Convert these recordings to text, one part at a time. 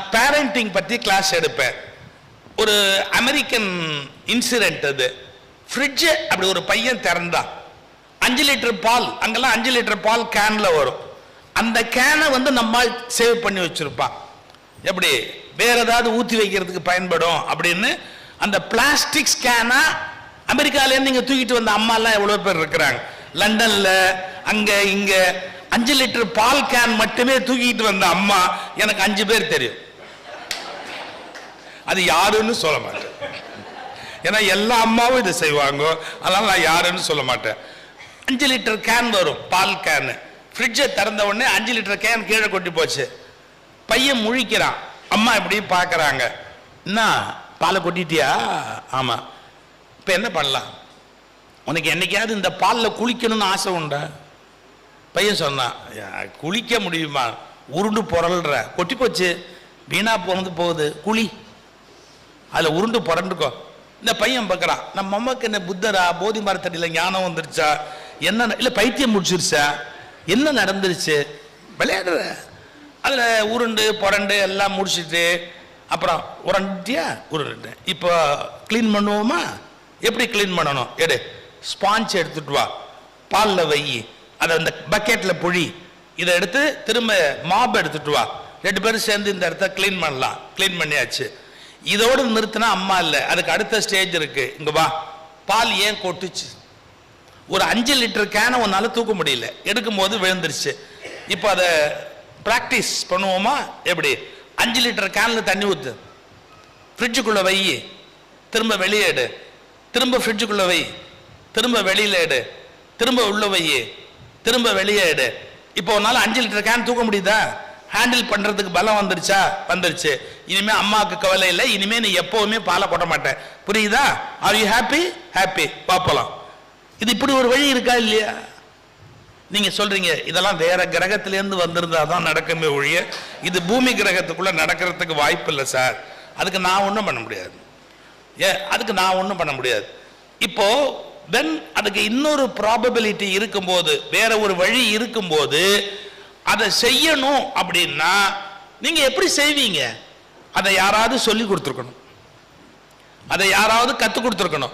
நான் பேரண்டிங் பற்றி கிளாஸ் எடுப்பேன். ஒரு அமெரிக்கன் இன்சிடென்ட் அது. ஃப்ரிட்ஜு அப்படி ஒரு பையன் திறந்தான். அஞ்சு லிட்டர் பால் அங்கெல்லாம் அஞ்சு லிட்டர் பால் கேனில் வரும். அந்த கேனை வந்து நம்ம சேவ் பண்ணி வச்சுருப்பான். எப்படி? வேற ஏதாவது ஊற்றி வைக்கிறதுக்கு பயன்படும் அப்படின்னு அந்த பிளாஸ்டிக் ஸ்கேனா அமெரிக்காலேருந்து இங்கே தூக்கிட்டு வந்த அம்மாலாம் எவ்வளோ பேர் இருக்கிறாங்க. லண்டனில் அங்கே இங்கே. அஞ்சு லிட்டர் பால் கேன் மட்டுமே தூக்கிட்டு வந்த அம்மா எனக்கு அஞ்சு பேர் தெரியும். அது யாருன்னு சொல்ல மாட்டேன். ஏன்னா எல்லா அம்மாவும் இதை செய்வாங்க. அதனால நான் யாருன்னு சொல்ல மாட்டேன். அஞ்சு லிட்டர் கேன் வரும் பால் கேனு ஃப்ரிட்ஜை திறந்த உடனே அஞ்சு லிட்டர் கேன் கீழே கொட்டி போச்சு. பையன் முழிக்கிறான். அம்மா இப்படி பார்க்குறாங்க. என்ன பாலை கொட்டிட்டியா? ஆமாம் இப்போ என்ன பண்ணலாம்? உனக்கு என்னைக்காவது இந்த பாலில் குளிக்கணும்னு ஆசை உண்டா? பையன் சொன்னான். குளிக்க முடியுமா? உருண்டு புரள்ற கொட்டி போச்சு. வீணாக போனது போகுது. குழி அதில் உருண்டு புரண்டுக்கோ. இந்த பையன் பார்க்குறான் நம்ம அம்மாவுக்கு என்ன புத்தரா? போதி மரத்தடியில் ஞானம் வந்துருச்சா? என்ன இல்லை பைத்தியம் முடிச்சிருச்சா? என்ன நடந்துருச்சு? விளையாடுற. அதில் உருண்டு புரண்டு எல்லாம் முடிச்சிட்டு அப்புறம் உரண்டியா? உருண்டு இப்போ க்ளீன் பண்ணுவோமா? எப்படி க்ளீன் பண்ணணும்? எடு. ஸ்பாஞ்ச் எடுத்துட்டு வா. பாலில் வை. அதை அந்த பக்கெட்டில் புழி. இதை எடுத்து திரும்ப மாப் எடுத்துட்டு வா. ரெண்டு பேரும் சேர்ந்து இந்த இடத்த க்ளீன் பண்ணலாம். க்ளீன் பண்ணியாச்சு. இதோடு நிறுத்தினா அம்மா இல்லை. அதுக்கு அடுத்த ஸ்டேஜ் இருக்கு. இங்க வா. பால் ஏன் கொட்டுச்சு? ஒரு அஞ்சு லிட்டர் கேனை உன்னால தூக்க முடியல. எடுக்கும்போது விழுந்துருச்சு. இப்போ அதை ப்ராக்டிஸ் பண்ணுவோமா? எப்படி? அஞ்சு லிட்டர் கேனில் தண்ணி ஊத்து. ஃப்ரிட்ஜுக்குள்ள வை. திரும்ப வெளியே எடு. திரும்ப ஃப்ரிட்ஜுக்குள்ள வை. திரும்ப வெளியில எடு. திரும்ப உள்ள வை. திரும்ப வெளியே எடு. இப்போ உன்னால அஞ்சு லிட்டர் கேன் தூக்க முடியுதா? ஹேண்டில் பண்றதுக்கு பலம் வந்துருச்சா? வந்துருச்சு. இனிமே அம்மாவுக்கு கவலை இல்லை. இனிமே நீ எப்பவுமே பாலை போட மாட்டேன். புரியுதா? ஆர் யூ ஹாப்பி ஹாப்பி பார்ப்போம் இது இப்படி ஒரு வழி இருக்கா இல்லையா? நீங்க சொல்றீங்க இதெல்லாம் வேற கிரகத்திலேருந்து வந்திருந்தா தான் நடக்குமே ஒழிய இது பூமி கிரகத்துக்குள்ள நடக்கிறதுக்கு வாய்ப்பு இல்லை சார். அதுக்கு நான் ஒன்றும் பண்ண முடியாது. ஏ அதுக்கு நான் ஒன்றும் பண்ண முடியாது. இப்போ தென் அதுக்கு இன்னொரு ப்ராபபிலிட்டி இருக்கும்போது வேற ஒரு வழி இருக்கும்போது அதை செய்யணும் அப்படின்னா நீங்க எப்படி செய்வீங்க? அதை யாராவது சொல்லி கொடுத்துருக்கணும். அதை யாராவது கற்றுக் கொடுத்துருக்கணும்.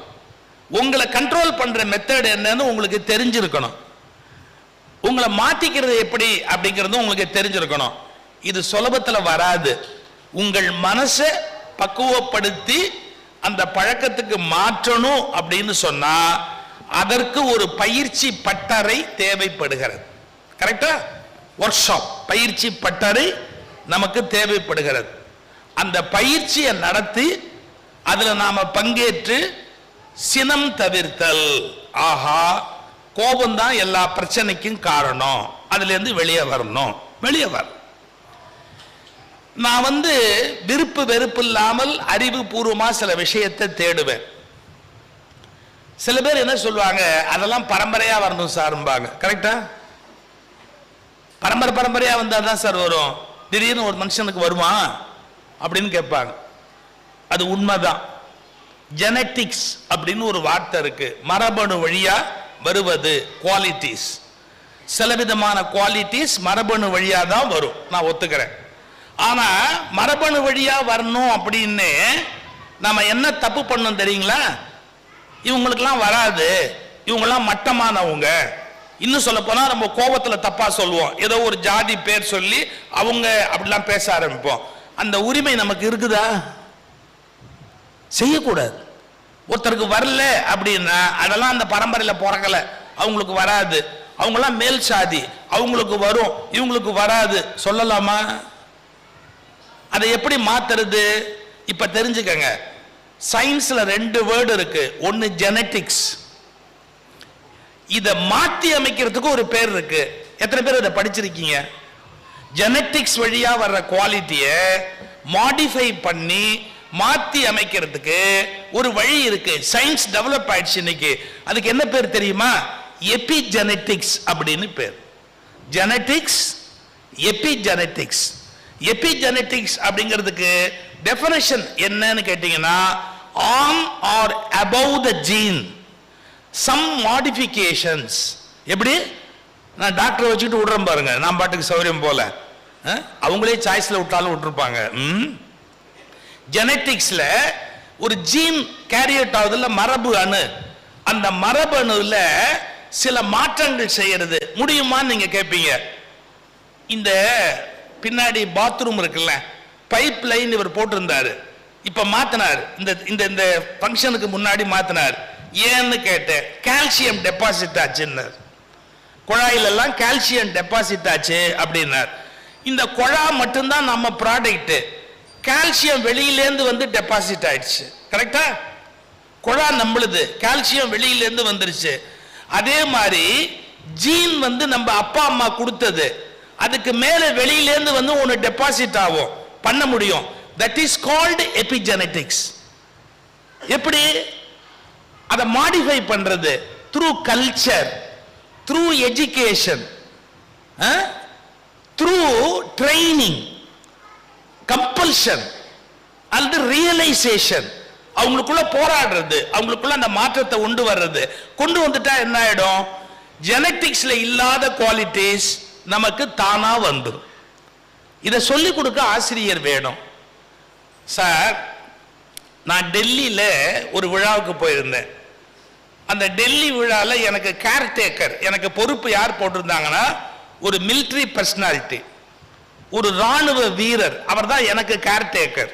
உங்களை கண்ட்ரோல் பண்ற மெத்தட் என்னன்னு உங்களுக்கு தெரிஞ்சிருக்கணும். உங்களை மாத்திக்கிறது எப்படி அப்படிங்கிறது உங்களுக்கு தெரிஞ்சிருக்கணும். இது சுலபத்தில் வராது. உங்கள் மனசை பக்குவப்படுத்தி அந்த பழக்கத்துக்கு மாற்றணும் அப்படின்னு சொன்னா அதற்கு ஒரு பயிற்சி பட்டறை தேவைப்படுகிறது. கரெக்டா ஒர்க் ஷாப் பயிற்சி பட்டறை நமக்கு தேவைப்படுகிறது. அந்த பயிற்சியை நடத்தி அதில் நாம பங்கேற்று சினம் தவிர்த்தல். ஆஹா கோபம் தான் எல்லா பிரச்சனைக்கும் காரணம். அதுல இருந்து வெளியே வரணும். வெளியே வர. நான் வந்து விருப்பு வெறுப்பு இல்லாமல் அறிவுபூர்வமா சில விஷயத்தை தேடுவேன். சில பேர் என்ன சொல்லுவாங்க அதெல்லாம் பரம்பரையா வரணும் சார்பாங்க கரெக்டா பரம்பரை பரம்பரையா வந்தா தான் சார் வரும். திடீர்னு ஒரு மனுஷனுக்கு வருமா? அப்படின்னு கேட்பாங்க. அது உண்மைதான். ஜெனட்டிக்ஸ் அப்படின்னு ஒரு வார்த்தை இருக்கு. மரபணு வழியா வருவது குவாலிட்டிஸ் சில விதமான குவாலிட்டிஸ் மரபணு வழியா தான் வரும். நான் ஒத்துக்கிறேன். ஆனா மரபணு வழியா வரணும் அப்படின்னு நம்ம என்ன தப்பு பண்ணோம் தெரியுங்களா? இவங்களுக்கெல்லாம் வராது. இவங்கெல்லாம் மட்டமானவங்க. இன்னும் சொல்ல போனா நம்ம கோபத்துல தப்பா சொல்லுவோம். ஏதோ ஒரு ஜாதி பேர் சொல்லி அவங்க அப்படிலாம் பேச ஆரம்பிப்போம். அந்த உரிமை நமக்கு இருக்குதா? செய்யக்கூடாது. ஒருத்தருக்கு வரல அப்படின்னா அதெல்லாம் அந்த பரம்பரையில பிறக்கல. அவங்களுக்கு வராது. அவங்கெல்லாம் மேல் சாதி. அவங்களுக்கு வரும். இவங்களுக்கு வராது. சொல்லலாமா? அதை எப்படி மாத்துறது? இப்ப தெரிஞ்சுக்கங்க. சயின்ஸ்ல ரெண்டு வேர்டு இருக்கு. ஒன்னு ஜெனட்டிக்ஸ் இதை மாற்றி அமைக்கிறதுக்கு ஒரு பேர் இருக்கு. எத்தனை பேர் இதை படிச்சிருக்கீங்க? ஜெனட்டிக்ஸ் வழியா வர்ற குவாலிட்டியை மாடிஃபை பண்ணி மாற்றி அமைக்கிறதுக்கு ஒரு வழி இருக்கு. சயின்ஸ் டெவலப் ஆயிடுச்சு இன்னைக்கு. அதுக்கு என்ன பேர் தெரியுமா? எபிஜெனட்டிக்ஸ் அப்படின்னு பேர். ஜெனட்டிக்ஸ் எபிஜெனட்டிக்ஸ் எபிஜெனட்டிக்ஸ் அப்படிங்கிறதுக்கு டெஃபினேஷன் என்னன்னு கேட்டீங்கன்னா on or above the gene some modifications எப்படி? நான் டாக்டரை வச்சுக்கிட்டு விடுறேன் பாருங்க. நான் பாட்டுக்கு சௌரியம் போல. அவங்களே சாய்ஸில் விட்டாலும் விட்டுருப்பாங்க. ம்? ஒரு ஜீன் கேரியட் ஆகுதுல மரபு அணு. அந்த மரபு அணுல சில மாற்றங்கள் செய்யறது. முடியுமான்னு நீங்கள் கேட்பீங்க இந்த பின்னாடி பாத்ரூம் இருக்குல்ல பைப் லைன் இவர் போட்டிருந்தாரு. இப்போ மாத்தினார். இந்த இந்த இந்த ஃபங்க்ஷனுக்கு முன்னாடி மாத்தினார். ஏன்னு கேட்டேன். Calcium deposit ஆச்சுன்னார். குழாயில எல்லாம் கால்சியம் டெபாசிட் ஆச்சு அப்படின்னார். இந்த குழா மட்டும்தான் நம்ம ப்ராடக்ட் கால்சியம் வெளியிலேருந்து வந்து டெபாசிட் ஆயிடுச்சு. கரெக்டா குழா நம்மளுது. கால்சியம் வெளியிலேருந்து வந்துருச்சு. அதே மாதிரி ஜீன் வந்து நம்ம அப்பா அம்மா கொடுத்தது. அதுக்கு மேல வெளியிலேருந்து வந்து ஒன்று டெபாசிட் ஆகும். பண்ண முடியும். தட் இஸ் கால்டு எபிஜெனட்டிக்ஸ் எப்படி? அதை மாடிஃபை பண்றது through culture through education through training compulsion அல்லது ரியலைசேஷன் அவங்களுக்குள்ள போராடுறது அவங்களுக்குள்ள அந்த மாற்றத்தை கொண்டு வர்றது. கொண்டு வந்துட்டா என்ன ஆயிடும்? ஜெனட்டிக்ஸ்ல இல்லாத குவாலிட்டிஸ் நமக்கு தானா வந்துடும் இதை சொல்லிக் கொடுக்க ஆசிரியர் வேணும். சார் நான் டெல்லியில் ஒரு விழாவுக்கு போயிருந்தேன். அந்த டெல்லி விழாவில் எனக்கு கேர்டேக்கர் எனக்கு பொறுப்பு யார் போட்டிருந்தாங்கன்னா ஒரு மிலிட்ரி பர்சனாலிட்டி ஒரு ராணுவ வீரர். அவர் தான் எனக்கு கேர்டேக்கர்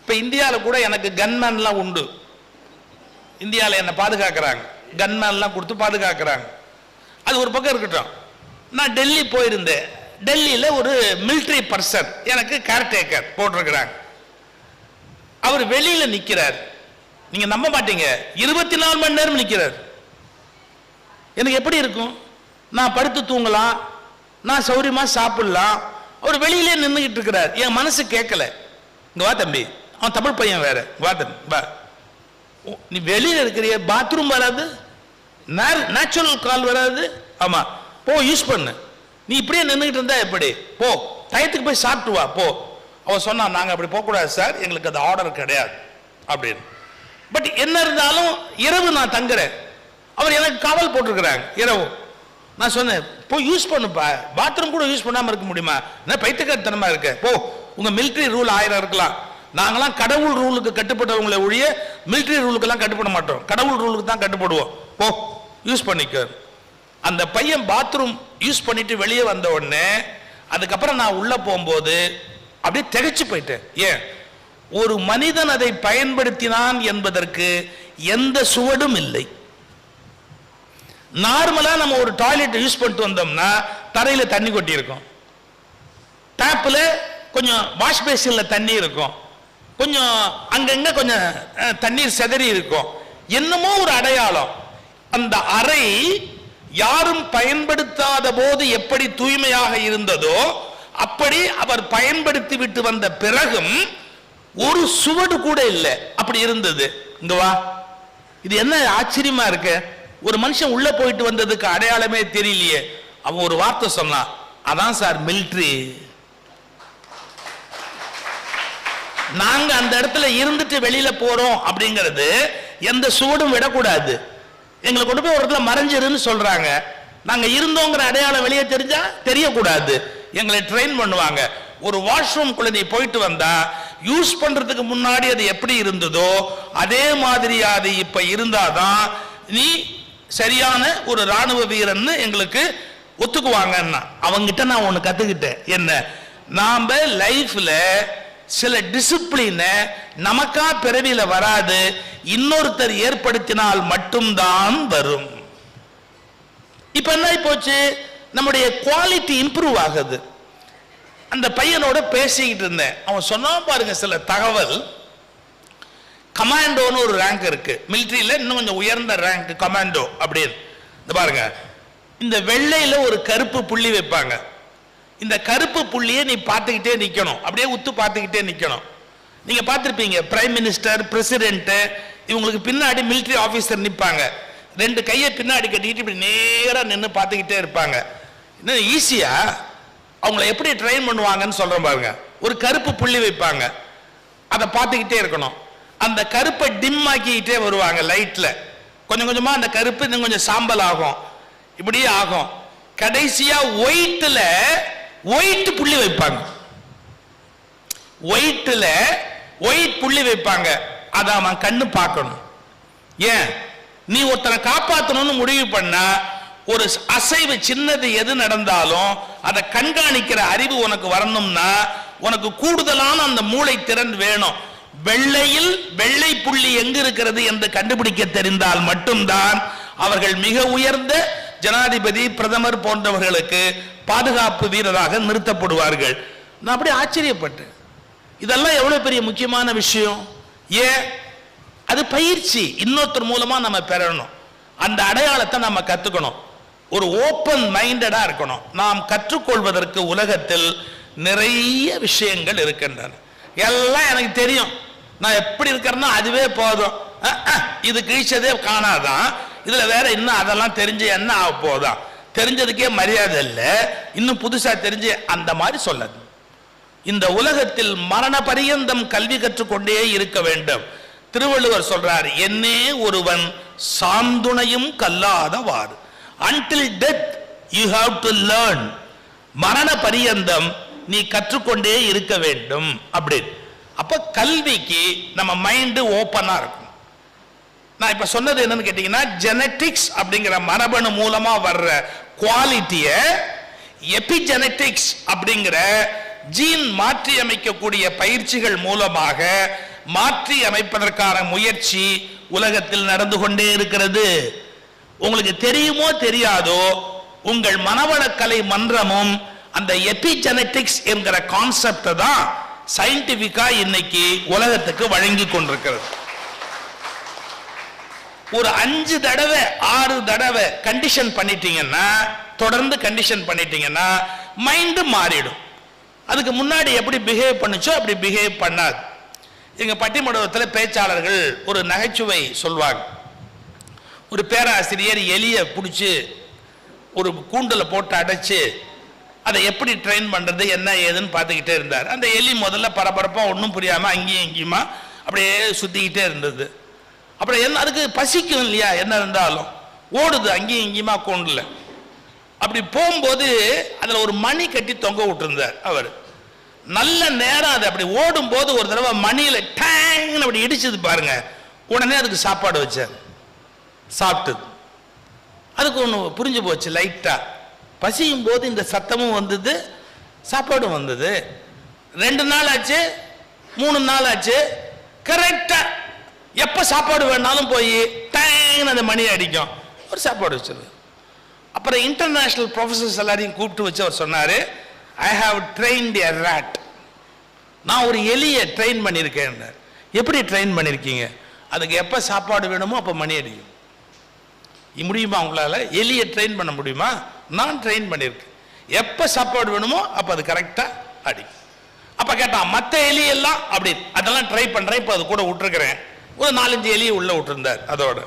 இப்போ இந்தியாவில் கூட எனக்கு கன்மேன்லாம் உண்டு. இந்தியாவில் என்னை பாதுகாக்கிறாங்க. கன்மேன்லாம் கொடுத்து பாதுகாக்கிறாங்க. அது ஒரு பக்கம் இருக்கட்டும். நான் டெல்லி போயிருந்தேன். டெல்லியில் ஒரு மிலிட்ரி பர்சன் எனக்கு கேர்டேக்கர் போட்டிருக்கிறாங்க. அவர் வெளியில நிக்கிறார். நீங்க நம்ப மாட்டீங்க. இருபத்தி நாலு மணி நேரம் நிக்கிறார். எனக்கு எப்படி இருக்கும்? நான் படுத்து தூங்கலாம். நான் சௌரியமா சாப்பிடலாம். அவர் வெளியிலே நின்றுகிட்டு இருக்கிறார். என் மனசு கேட்கல. இங்க வா தம்பி. அவன் தமிழ் பையன் வேற. வா தம்பி வா. ஓ, நீ வெளியில இருக்கிறிய. பாத்ரூம் வராது. நேச்சுரல் கால் வராது. ஆமா. போ யூஸ் பண்ணு. நீ இப்படியே நின்றுகிட்டு இருந்தா எப்படி? போ டயத்துக்கு போய் சாப்பிட்டு வா. போ. அவன் சொன்னா நாங்க அப்படி போகக்கூடாது சார். எங்களுக்கு அது ஆர்டர் கிடையாது. அப்படின்னு. பட் என்ன இருந்தாலும் இரவு நான் தங்குறேன். அவர் எனக்கு காவல் போட்டிருக்கிறாங்க இரவு. நான் சொன்னேன் போய் யூஸ் பண்ணுப்பா. பாத்ரூம் கூட யூஸ் பண்ணாம இருக்க முடியுமா? என்ன பைத்தியக்காரத்தனமா இருக்க? போ உங்க மிலிட்ரி ரூல் ஆயிரம் இருக்கலாம். நாங்களாம் கடவுள் ரூலுக்கு கட்டுப்பட்டவங்களை ஒழிய military ரூலுக்கெல்லாம் கட்டுப்பட மாட்டோம். கடவுள் ரூலுக்கு தான் கட்டுப்படுவோம். போ யூஸ் பண்ணிக்க. அந்த பையன் பாத்ரூம் யூஸ் பண்ணிட்டு வெளியே வந்த உடனே அதுக்கப்புறம் நான் உள்ள போகும்போது அப்படியே திகைச்சு போயிட்டேன் ஏன்? ஒரு மனிதன் அதை பயன்படுத்தினான் என்பதற்கு எந்த சுவடும் இல்லை. நார்மலா நம்ம ஒரு டாய்லெட் யூஸ் பண்ணிட்டு வந்தோம்னா தரையில தண்ணி கொட்டி இருக்கும் டேப்ல கொஞ்சம் வாஷ் பேசினில் தண்ணி இருக்கும். கொஞ்சம் அங்கங்க கொஞ்சம் தண்ணீர் சிதறி இருக்கும். என்னமோ ஒரு அடையாளம். அந்த அறை யாரும் பயன்படுத்தாத போது எப்படி தூய்மையாக இருந்ததோ அப்படி அவர் பயன்படுத்தி விட்டு வந்த பிறகும் ஒரு சுவடு கூட இல்லை. அப்படி இருந்தது. இங்க வா. இது என்ன ஆச்சரியமா இருக்கு? ஒரு மனுஷன் உள்ள போயிட்டு வந்ததுக்கு அடையாளமே தெரியலையே. அவன் ஒரு வார்த்தை சொன்னான். அதான் சார் மிலிட்ரி நாங்க அந்த இடத்துல இருந்துட்டு வெளியில போறோம் அப்படிங்கிறது எந்த சுவடும் விடக்கூடாது. எங்களை கொண்டு போய் ஒரு இடத்துல மறைஞ்சிருன்னு சொல்றாங்க. நாங்க இருந்தோங்கிற அடையாளம் வெளியே தெரிஞ்சா தெரியக்கூடாது. எங்களை ட்ரெயின் பண்ணுவாங்க. ஒரு வாஷ்ரூம் குள்ள நீ போயிட்டு வந்தா யூஸ் பண்றதுக்கு முன்னாடி அது எப்படி இருந்ததோ அதே மாதிரி அது இப்ப இருந்தாதான் நீ சரியான ஒரு ராணுவ வீரன்னு எங்களுக்கு ஒத்துக்குவாங்கன்னா. அவங்கிட்ட நான் ஒண்ணு கத்துக்கிட்டேன். என்ன? நாம லைஃப்ல சில டிசிப்ளினை நமக்கா பிறவியில வராது இன்னொருத்தர் ஏற்படுத்தினால் மட்டும்தான் வரும். இப்ப என்ன போச்சு நம்முடைய குவாலிட்டி இம்ப்ரூவ் ஆகுது. அந்த பையனோட பேசிக்கிட்டு இருந்தேன். அவன் சொன்னான் பாருங்க சில தகவல். கமாண்டோன்னு ஒரு ரேங்க் இருக்கு. மிலிட்ரியில இன்னும் கொஞ்சம் உயர்ந்த ரேங்க் கமாண்டோ அப்படின்னு. இந்த பாருங்க. இந்த வெள்ளையில ஒரு கருப்பு புள்ளி வைப்பாங்க. இந்த கருப்பு புள்ளியை நீ பார்த்துக்கிட்டே நிக்கணும். அப்படியே உத்து பார்த்துக்கிட்டே நிக்கணும். நீங்க பார்த்துருப்பீங்க பிரைம் மினிஸ்டர் பிரசிடென்ட் இவங்களுக்கு பின்னாடி மிலிட்ரி ஆபீசர் நிற்பாங்க ரெண்டு கையை பின்னாடி கட்டிக்கிட்டு இப்படி நேரா நின்று பார்த்துக்கிட்டே இருப்பாங்க. இன்னும் ஈஸியா அவங்கள எப்படி ட்ரெயின் பண்ணுவாங்கன்னு சொல்றேன் பாருங்க. ஒரு கருப்பு புள்ளி வைப்பாங்க. அதை பார்த்துக்கிட்டே இருக்கணும். அந்த கருப்பை டிம் ஆக்கிக்கிட்டே வருவாங்க லைட்ல கொஞ்சம் கொஞ்சமா அந்த கருப்பு இன்னும் கொஞ்சம் சாம்பல் ஆகும். இப்படியே ஆகும். கடைசியா ஒயிட்டில் ஒயிட் புள்ளி வைப்பாங்க. ஒயிட்டில் ஒயிட் புள்ளி வைப்பாங்க. அதை அவன் கண்ணு பார்க்கணும். ஏன்? நீ ஒருத்தனை காப்பாற்றணும்னு முடிவு பண்ணா ஒரு அசைவு சின்னது எது நடந்தாலும் அதை கண்காணிக்கிற அறிவு உனக்கு வரணும்னா உனக்கு கூடுதலான அந்த மூளை திறன் வேணும். வெள்ளையில் வெள்ளை புள்ளி எங்கு இருக்கிறது என்று கண்டுபிடிக்க தெரிந்தால் மட்டும்தான் அவர்கள் மிக உயர்ந்த ஜனாதிபதி பிரதமர் போன்றவர்களுக்கு பாதுகாப்பு வீரராக நிறுத்தப்படுவார்கள். நான் அப்படியே ஆச்சரியப்பட்டேன். இதெல்லாம் எவ்வளவு பெரிய முக்கியமான விஷயம்? ஏன்? அது பயிற்சி. இன்னொருத்தர் மூலமா நம்ம பெறணும். அந்த அடையாளத்தை நம்ம கத்துக்கணும். ஒரு ஓப்பன் மைண்டடா இருக்கணும். நாம் கற்றுக்கொள்வதற்கு உலகத்தில் நிறைய விஷயங்கள் இருக்கின்றன. எல்லாம் எனக்கு தெரியும். நான் எப்படி இருக்கிறேன்னா அதுவே போதும். இது கிழிச்சதே காணாதான். இதுல வேற இன்னும் அதெல்லாம் தெரிஞ்சு என்ன ஆக போதான் தெரிஞ்சதுக்கே மரியாதை இல்லை. இன்னும் புதுசா தெரிஞ்சு அந்த மாதிரி சொல்லாது. இந்த உலகத்தில் மரண பரியந்தம் கல்வி கற்றுக்கொண்டே இருக்க வேண்டும். திருவள்ளுவர் சொல்றார் என்னே ஒருவன் சாந்துணையும் கல்லாதவாறு. Until death you have to learn மரண பரியந்தம் நீ கற்றுக்கொண்டே இருக்க வேண்டும் அப்படி. அப்ப கல்விக்கு நம்ம மைண்டு ஓப்பனா இருக்கும். நான் இப்ப சொன்னது என்னன்னு கேட்டீங்கன்னா ஜெனட்டிக்ஸ் அப்படிங்கிற மரபணு மூலமா வர்ற குவாலிட்டிய எபிஜெனட்டிக்ஸ் அப்படிங்கிற ஜீன் மாற்றி அமைக்கக்கூடிய பயிற்சிகள் மூலமாக மாற்றி அமைப்பதற்கான முயற்சி உலகத்தில் நடந்து கொண்டே இருக்கிறது. உங்களுக்கு தெரியுமோ தெரியாதோ உங்கள் மனவளக்கலை மன்றமும் அந்த எபிஜெனட்டிக்ஸ் என்கிற கான்செப்டை தான் சயின்டிபிக்கா இன்னைக்கு உலகத்துக்கு வழங்கி கொண்டிருக்கிறது. ஒரு அஞ்சு தடவை ஆறு தடவை கண்டிஷன் பண்ணிட்டீங்கன்னா தொடர்ந்து கண்டிஷன் பண்ணிட்டீங்கன்னா மைண்டு மாறிடும். அதுக்கு முன்னாடி எப்படி பிஹேவ் பண்ணுச்சோ அப்படி பிஹேவ் பண்ணாது. எங்க பட்டிமண்டபத்தில் பேச்சாளர்கள் ஒரு நகைச்சுவை சொல்வாங்க. ஒரு பேராசிரியர் எலியை பிடிச்சி ஒரு கூண்டில் போட்டு அடைச்சி அதை எப்படி ட்ரெயின் பண்ணுறது என்ன ஏதுன்னு பார்த்துக்கிட்டே இருந்தார். அந்த எலி முதல்ல பரபரப்பாக ஒன்றும் புரியாமல் அங்கேயும் இங்கேயுமா அப்படியே சுற்றிக்கிட்டே இருந்தது. அப்புறம் என்ன அதுக்கு பசிக்கும் இல்லையா? என்ன இருந்தாலும். ஓடுது அங்கேயும் இங்கேயுமா கூண்டில். அப்படி போகும்போது அதில் ஒரு மணி கட்டி தொங்க விட்டுருந்தார் அவர். நல்ல நேரம் அது. அப்படி ஓடும்போது ஒரு தடவை மணியில் டேங்னு அப்படி இடிச்சது பாருங்க. உடனே அதுக்கு சாப்பாடு வச்சார். சாப்பிட்டது. அதுக்கு ஒன்று புரிஞ்சு போச்சு லைட்டாக பசியும் போது இந்த சத்தமும் வந்தது சாப்பாடும் வந்தது. ரெண்டு நாள் ஆச்சு மூணு நாள் ஆச்சு. கரெக்டாக எப்போ சாப்பாடு வேணாலும் போய் டேங்னு அந்த மணி அடிக்கும். ஒரு சாப்பாடு வச்சிருது அப்புறம் இன்டர்நேஷ்னல் ப்ரொஃபஸர்ஸ் எல்லாரையும் கூப்பிட்டு வச்சு அவர் சொன்னார் I have trained a rat நான் ஒரு எலியை ட்ரெயின் பண்ணியிருக்கேன் எப்படி ட்ரெயின் பண்ணியிருக்கீங்க? அதுக்கு எப்போ சாப்பாடு வேணுமோ அப்போ மணி அடிக்கும். முடியுமா உங்களால்? எலியை ட்ரெயின் பண்ண முடியுமா? நான் ட்ரெயின் பண்ணியிருக்கேன் எப்போ சாப்பாடு வேணுமோ அப்போ அது கரெக்டாக அடி. அப்போ கேட்டான் மற்ற எலி எல்லாம் அப்படி. அதெல்லாம் ட்ரை பண்ணுறேன் இப்போ அது கூட விட்டுருக்குறேன். ஒரு நாலஞ்சு எலியை உள்ளே விட்டுருந்தார் அதோட.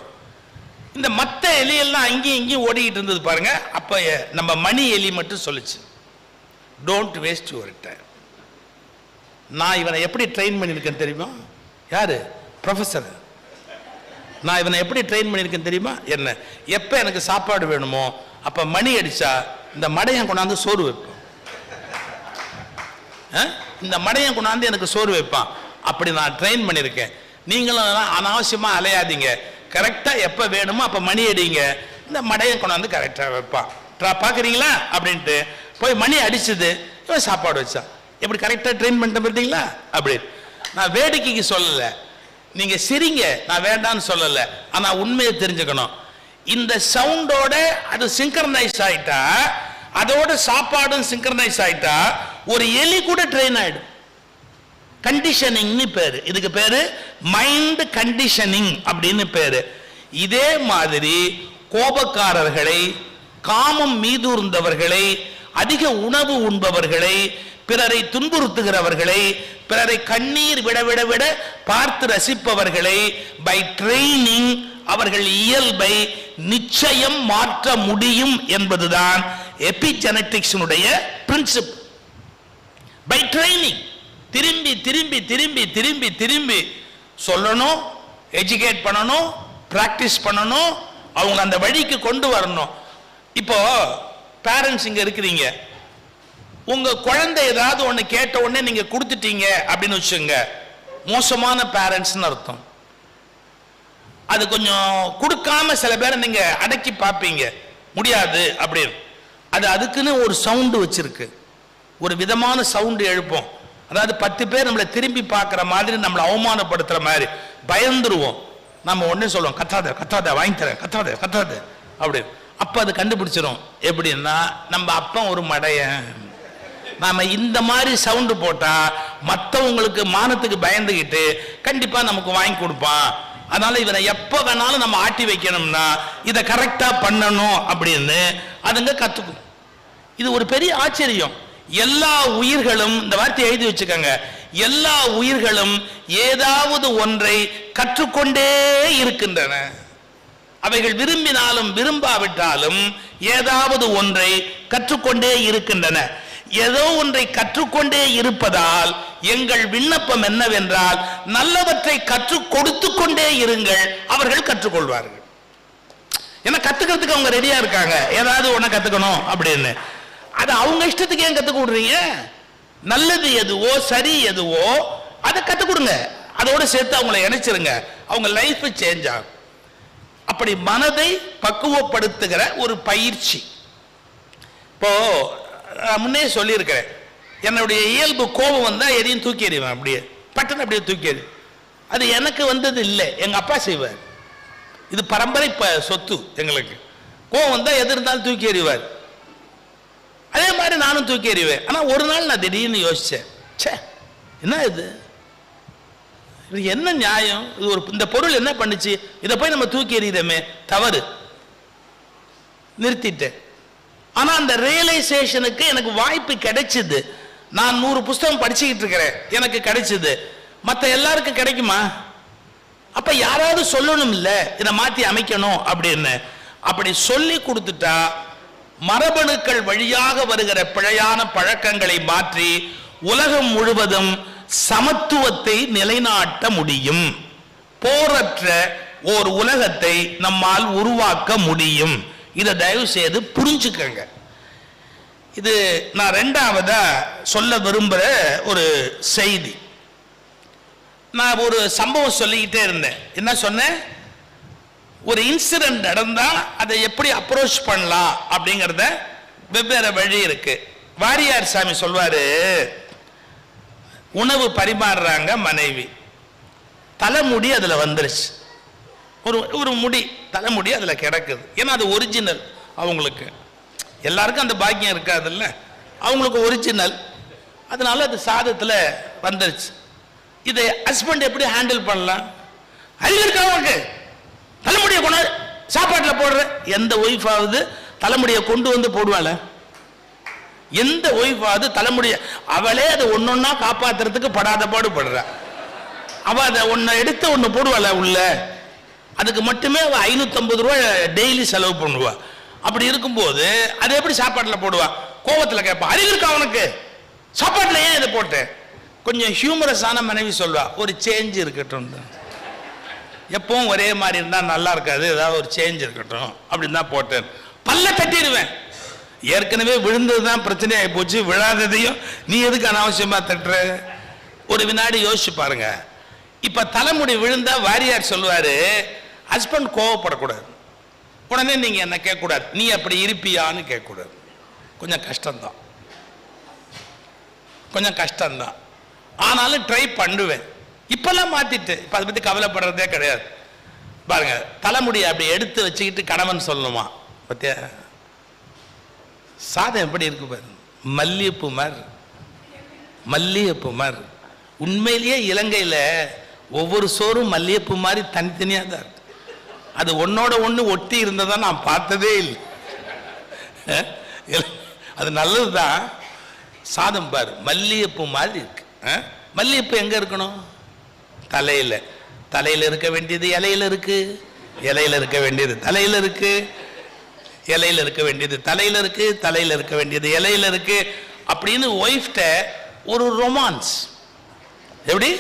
இந்த மற்ற எலியெல்லாம் அங்கேயும் இங்கேயும் ஓடிக்கிட்டு இருந்தது பாருங்க. அப்போ நம்ம மணி எலி மட்டும் சொல்லுச்சு. டோன்ட் வேஸ்ட் யுவர் டைம் நான் இவனை எப்படி ட்ரெயின் பண்ணியிருக்கேன் தெரியுமா? யார்? ப்ரொஃபஸர் நான் இவனை எப்படி ட்ரெயின் பண்ணியிருக்கேன் தெரியுமா? என்ன? எப்போ எனக்கு சாப்பாடு வேணுமோ அப்போ மணி அடிச்சா இந்த மடையன் கொண்டாந்து சோறு வைப்பான். ஆ? இந்த மடையன் கொண்டாந்து எனக்கு சோறு வைப்பான். அப்படி நான் ட்ரெயின் பண்ணியிருக்கேன். நீங்களும் அனாவசியமாக அலையாதீங்க. கரெக்டாக எப்போ வேணுமோ அப்போ மணி அடிங்க. இந்த மடையன் கொண்டாந்து கரெக்டாக வைப்பான். ட்ரா- பார்க்குறீங்களா? அப்படின்ட்டு போய் மணி அடிச்சது. இவன் சாப்பாடு வச்சான். எப்படி கரெக்டாக ட்ரெயின் பண்ணிட்டு பார்த்தீங்களா அப்படி. நான் வேடிக்கைக்கு சொல்லலை. நீங்க சிரிங்க நான் வேண்டாம்னு சொல்லல. ஆனா உண்மையை தெரிஞ்சுக்கணும். இந்த சவுண்டோட அது சிங்கரனைஸ் ஆயிட்டா அதோட சாப்பாடும் சிங்கரனைஸ் ஆயிட்டா ஒரு எலி கூட ட்ரெயின் ஆயிடும். கண்டிஷனிங்னு பேரு. இதுக்கு பேரு மைண்ட் கண்டிஷனிங் அப்படின்னு பேரு. இதே மாதிரி கோபக்காரர்களை காமம் மீதூர்ந்தவர்களை அதிக உணவு உண்பவர்களை பிறரை துன்புறுத்துகிறவர்களை பிறரை கண்ணீர் விட விட விட பார்த்து ரசிப்பவர்களை பை ட்ரெயினிங் அவர்கள் இயல்பை நிச்சயம் மாற்ற முடியும் என்பதுதான் எபிஜெனட்டிக்ஸினுடைய பிரின்சிப் பை ட்ரைனிங் திரும்பி திரும்பி திரும்பி திரும்பி திரும்பி சொல்லணும் எஜுகேட் பண்ணணும் பிராக்டிஸ் பண்ணணும் அவங்க அந்த வழிக்கு கொண்டு வரணும். இப்போ பேரண்ட்ஸ் இங்க இருக்கிறீங்க. உங்க குழந்தை ஏதாவது ஒன்று கேட்ட உடனே நீங்க கொடுத்துட்டீங்க அப்படின்னு வச்சுங்க மோசமான பேரண்ட்ஸ்னு அர்த்தம். அது கொஞ்சம் கொடுக்காம சில பேரை நீங்க அடக்கி பார்ப்பீங்க. முடியாது அப்படின்னு. அது அதுக்குன்னு ஒரு சவுண்டு வச்சிருக்கு. ஒரு விதமான சவுண்டு எழுப்போம். அதாவது பத்து பேர் நம்மளை திரும்பி பார்க்குற மாதிரி நம்மளை அவமானப்படுத்துற மாதிரி பயந்துருவோம். நம்ம ஒன்றே சொல்லுவோம் கத்தாத கத்தாத வாங்கி தரேன் கத்தாத கத்தாத அப்படின்னு. அப்போ அது கண்டுபிடிச்சிடும் எப்படின்னா நம்ம அப்பா ஒரு மடையன். நாம இந்த மாதிரி சவுண்டு போட்டா மற்றவங்களுக்கு மானத்துக்கு பயந்துகிட்டு கண்டிப்பா நமக்கு வாங்கி கொடுப்பான் அதனால இவனை எப்போ வேணாலும் நம்ம ஆட்டி வைக்கணும்னா இதை கரெக்டா பண்ணணும் அப்படின்னு அதுங்க கத்துக்கும். இது ஒரு பெரிய ஆச்சரியம். எல்லா உயிர்களும் இந்த வார்த்தையை எழுதி வச்சுக்கோங்க. எல்லா உயிர்களும் ஏதாவது ஒன்றை கற்றுக்கொண்டே இருக்கின்றன. அவைகள் விரும்பினாலும் விரும்பாவிட்டாலும் ஏதாவது ஒன்றை கற்றுக்கொண்டே இருக்கின்றன. ஏதோ ஒன்றை கற்றுக்கொண்டே இருப்பதால் எங்கள் விண்ணப்பம் என்னவென்றால் நல்லவற்றை கற்றுக் கொடுத்து கொண்டே இருங்கள் அவர்கள் கற்றுக்கொள்வார்கள். ஏன்னா கத்துக்கிறதுக்கு அவங்க ரெடியா இருக்காங்க. ஏதாவது ஒண்ணு கத்துக்கணும் அப்படின்னு. அது அவங்க இஷ்டத்துக்கு ஏன் கத்துக் கொடுறீங்க? நல்லது எதுவோ சரி எதுவோ அதை கத்துக் கொடுங்க. அதோட சேர்த்து அவங்கள இணைச்சிருங்க. அவங்க லைஃப் சேஞ்ச் ஆகும். அப்படி மனதை பக்குவப்படுத்துகிற ஒரு பயிற்சி. இப்போ முன்னே சொல்லியிருக்கிறேன். என்னுடைய இயல்பு கோபம் வந்தால் எதையும் தூக்கி எறிவேன் அப்படியே. பட்டன் அப்படியே தூக்கி எறி அது எனக்கு வந்தது இல்லை. எங்க அப்பா செய்வார். இது பரம்பரை ப சொத்து எங்களுக்கு. கோபம் வந்தால் எது இருந்தாலும் தூக்கி எறிவார் அதே மாதிரி நானும் தூக்கி எறிவேன் ஆனா ஒரு நாள் நான் திடீர்னு யோசிச்சேன். ச்சே என்ன இது? இது என்ன நியாயம்? இது ஒரு இந்த பொருள் என்ன பண்ணுச்சு? இதை போய் நம்ம தூக்கி எறிகிறோமே தவறு. நிறுத்திட்டேன். ஆனா அந்த ரியலைசேஷனுக்கு எனக்கு வாய்ப்பு கிடைச்சது. நான் நூறு புஸ்தகம் படிச்சுக்கிட்டு இருக்கிறேன். எனக்கு கிடைச்சது. மற்ற எல்லாருக்கும் கிடைக்குமா? அப்ப யாராவது சொல்லணும் இல்ல இதை மாத்தி அமைக்கணும் அப்படின்னு. அப்படி சொல்லி கொடுத்துட்டா மரபணுக்கள் வழியாக வருகிற பிழையான பழக்கங்களை மாற்றி உலகம் முழுவதும் சமத்துவத்தை நிலைநாட்ட முடியும். போரற்ற ஓர் உலகத்தை நம்மால் உருவாக்க முடியும். இதை தயவு செய்து புரிஞ்சுக்கங்க. இது நான் ரெண்டாவதா சொல்ல விரும்புகிற ஒரு செய்தி. நான் ஒரு சம்பவம் சொல்லிக்கிட்டே இருந்தேன். என்ன சொன்னேன்? ஒரு இன்சிடென்ட் நடந்தா அதை எப்படி அப்ரோச் பண்ணலாம் அப்படிங்கிறத வெவ்வேறு வழி இருக்கு. வாரியார் சாமி சொல்வாரு உணவு பரிமாறுறாங்க மனைவி. தலைமுடி அதில் வந்துருச்சு. ஒரு ஒரு முடி தலைமுடி அதில் கிடக்குது. ஏன்னா அது ஒரிஜினல் அவங்களுக்கு. எல்லாருக்கும் அந்த பாக்கியம் இருக்காதுல்ல? அவங்களுக்கு ஒரிஜினல் அதனால அது சாதத்தில் வந்துருச்சு. இதை ஹஸ்பண்ட் எப்படி ஹேண்டில் பண்ணலாம்? அறிவு இருக்கா அவனுக்கு தலைமுடியை கொண்டு சாப்பாட்டில் போடுற. எந்த ஒய்ஃப் ஆகுது தலைமுடியை கொண்டு வந்து போடுவாள? எந்த ஒய்ஃப் ஆகுது தலைமுடிய அவளே அதை ஒன்னொன்னா காப்பாத்துறதுக்கு படாத பாடு அவள் அவ அதை ஒன்றை எடுத்து ஒன்று போடுவாள உள்ள? அதுக்கு மட்டுமே அவள் ஐநூற்றம்பது ரூபா டெய்லி செலவு பண்ணுவா. அப்படி இருக்கும்போது அதை எப்படி சாப்பாட்டில் போடுவா? கோவத்தில் கேட்பா அறிவு இருக்கா அவனுக்கு சாப்பாட்டில் ஏன் இதை போட்டேன் கொஞ்சம் ஹியூமரஸான மனைவி சொல்வா ஒரு சேஞ்ச் இருக்கட்டும். எப்பவும் ஒரே மாதிரி இருந்தால் நல்லா இருக்காது ஏதாவது ஒரு சேஞ்ச் இருக்கட்டும். அப்படின்னு தான் போட்டேன். பல்ல தட்டிடுவேன். ஏற்கனவே விழுந்தது தான் பிரச்சனையாகி போச்சு விழாததையும் நீ எதுக்கு அனாவசியமாக தட்டுற? ஒரு வினாடி யோசிச்சு பாருங்க. இப்போ தலைமுடி விழுந்தா வாரியார் சொல்லுவாரு ஹஸ்பண்ட் கோவப்படக்கூடாது. உடனே நீங்கள் என்ன கேட்கக்கூடாது. நீ அப்படி இருப்பியான்னு கேட்கக்கூடாது. கொஞ்சம் கஷ்டம்தான். கொஞ்சம் கஷ்டம்தான். ஆனாலும் ட்ரை பண்ணுவேன். இப்பெல்லாம் மாற்றிட்டு இப்போ அதை பற்றி கவலைப்படுறதே கிடையாது. பாருங்க தலைமுடியை அப்படி எடுத்து வச்சுக்கிட்டு கணவன் சொல்லணுமா? பத்தியா? சாதம் எப்படி இருக்கு பாரு? மல்லிகைப்பூ மாதிரி. மல்லிகைப்பூ மாதிரி. உண்மையிலேயே இலங்கையில் ஒவ்வொரு சோறும் மல்லிகைப்பூ மாதிரி தனித்தனியாக தான் இருக்கும் அது ஒன்னோட ஒன்று ஒட்டி இருந்ததை நான் பார்த்ததே இல்லை. அது நல்லது தான் சாதம் பார் மல்லிகைப்பூ மாதிரி இருக்கு. மல்லிகைப்பூ எங்கே இருக்கணும்? தலையில். தலையில் இருக்க வேண்டியது இலையில இருக்கு. இலையில இருக்க வேண்டியது தலையில் இருக்கு. இலையில இருக்க வேண்டியது தலையில் இருக்கு. தலையில் இருக்க வேண்டியது இலையில இருக்கு. அப்படின்னு ஒய்ஃப்ட ஒரு ரொமான்ஸ். எப்படி?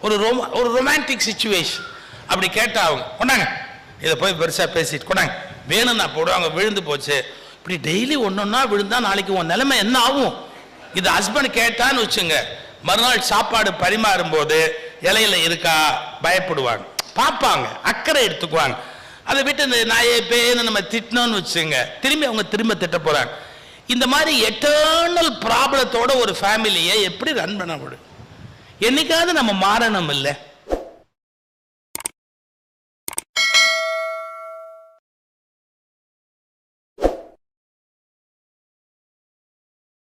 ஒரு ரொமா ஒரு ரொமான்டிக் சுச்சுவேஷன். அப்படி கேட்டால் அவங்க கொண்டாங்க. இதை போய் பெருசாக பேசிட்டு கொண்டாங்க. வேணும் நான் போடுவாங்க விழுந்து போச்சு. இப்படி டெய்லி ஒன்னொன்னா விழுந்தா நாளைக்கு உன் நிலைமை என்ன ஆகும்? இது ஹஸ்பண்ட் கேட்டான்னு வச்சுங்க. மறுநாள் சாப்பாடு பரிமாறும் போது இலையில இருக்கா? பயப்படுவாங்க. பார்ப்பாங்க. அக்கறை எடுத்துக்குவாங்க. அதை விட்டு இந்த நாயை பேன்னு நம்ம திட்டினோம்னு வச்சுங்க. திரும்பி அவங்க திரும்ப திட்ட போறாங்க. இந்த மாதிரி எட்டர்னல் ப்ராப்ளத்தோட ஒரு ஃபேமிலியை எப்படி ரன் பண்ண முடியும்? என்னைக்காவது நம்ம மாறணும் இல்லை